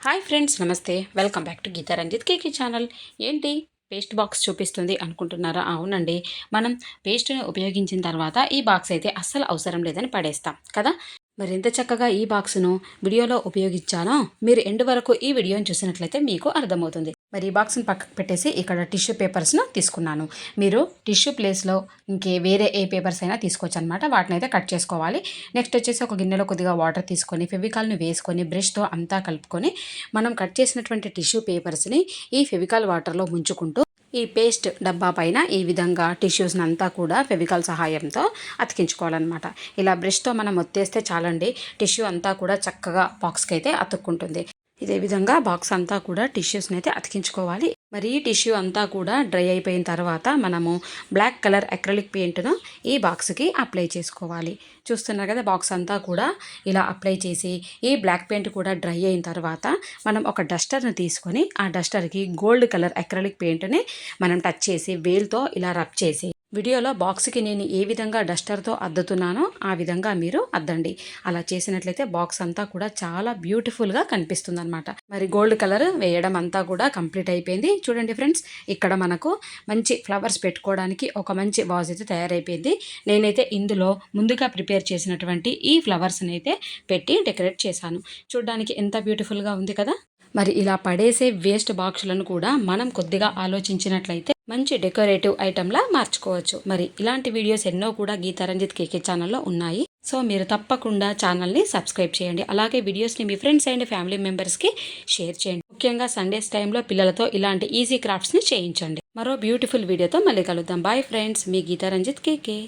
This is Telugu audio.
హాయ్ ఫ్రెండ్స్ నమస్తే. Welcome back to Geeta Ranjith KK channel ఏంటి? పేస్ట్ బాక్స్ చూపిస్తుంది అనుకుంటున్నారా? అవునండి. మనం పేస్ట్ని ఉపయోగించిన తర్వాత ఈ బాక్స్ అయితే అస్సలు అవసరం లేదని పడేస్తాం కదా? మరి ఎంత చక్కగా ఈ బాక్స్ను వీడియోలో ఉపయోగించానో మీరు ఎండు వరకు ఈ వీడియోని చూసినట్లయితే మీకు అర్థమవుతుంది. మరి ఈ బాక్స్ని పక్కకు పెట్టేసి ఇక్కడ టిష్యూ పేపర్స్ను తీసుకున్నాను. మీరు టిష్యూ ప్లేస్లో ఇంకే వేరే ఏ పేపర్స్ అయినా తీసుకోవచ్చు అనమాట వాటిని అయితే కట్ చేసుకోవాలి. నెక్స్ట్ వచ్చేసి ఒక గిన్నెలో కొద్దిగా వాటర్ తీసుకొని ఫెవికాల్ని వేసుకొని బ్రష్తో అంతా కలుపుకొని మనం కట్ చేసినటువంటి టిష్యూ పేపర్స్ని ఈ ఫెవికాల్ వాటర్లో ముంచుకుంటూ ఈ పేస్ట్ డబ్బా పైన ఈ విధంగా టిష్యూస్ని అంతా కూడా ఫెవికాల్ సహాయంతో అతికించుకోవాలన్నమాట. ఇలా బ్రష్తో మనం ఒత్తేస్తే చాలండి టిష్యూ అంతా కూడా చక్కగా బాక్స్కి అయితే అతుక్కుంటుంది. ఇదే విధంగా బాక్స్ అంతా కూడా టిష్యూస్ని అయితే అతికించుకోవాలి. మరి టిష్యూ అంతా కూడా డ్రై అయిపోయిన తర్వాత మనము బ్లాక్ కలర్ అక్రలిక్ పెయింట్ను ఈ బాక్స్కి అప్లై చేసుకోవాలి. చూస్తున్నారు కదా బాక్స్ అంతా కూడా ఇలా అప్లై చేసి ఈ బ్లాక్ పెయింట్ కూడా డ్రై అయిన తర్వాత మనం ఒక డస్టర్ని తీసుకొని ఆ డస్టర్కి గోల్డ్ కలర్ అక్రలిక్ పెయింట్ని మనం టచ్ చేసి వేల్తో ఇలా రబ్ చేసి వీడియోలో బాక్స్కి నేను ఏ విధంగా డస్టర్తో అద్దుతున్నానో ఆ విధంగా మీరు అద్దండి. అలా చేసినట్లయితే బాక్స్ అంతా కూడా చాలా బ్యూటిఫుల్గా కనిపిస్తుంది అనమాట మరి గోల్డ్ కలర్ వేయడం అంతా కూడా కంప్లీట్ అయిపోయింది. చూడండి ఫ్రెండ్స్ ఇక్కడ మనకు మంచి ఫ్లవర్స్ పెట్టుకోవడానికి ఒక మంచి వాజ్ అయితే తయారైపోయింది. నేనైతే ఇందులో ముందుగా ప్రిపేర్ చేసినటువంటి ఈ ఫ్లవర్స్ని అయితే పెట్టి డెకరేట్ చేశాను. చూడడానికి ఎంత బ్యూటిఫుల్గా ఉంది కదా! మరి ఇలా పడేసే వేస్ట్ బాక్సులను కూడా మనం కొద్దిగా ఆలోచించినట్లయితే మంచి డెకరేటివ్ ఐటెంలా మార్చుకోవచ్చు. మరి ఇలాంటి వీడియోస్ ఎన్నో కూడా గీతారంజిత్ కేకే ఛానల్లో ఉన్నాయి. సో మీరు తప్పకుండా ఛానల్ని సబ్స్క్రైబ్ చేయండి. అలాగే వీడియోస్ని మీ ఫ్రెండ్స్ అండ్ ఫ్యామిలీ మెంబర్స్కి షేర్ చేయండి. ముఖ్యంగా సండేస్ టైంలో పిల్లలతో ఇలాంటి ఈజీ క్రాఫ్ట్స్ని చేయించండి. మరో బ్యూటిఫుల్ వీడియోతో మళ్ళీ కలుద్దాం. బాయ్ ఫ్రెండ్స్ మీ గీతారంజిత్ కేకే.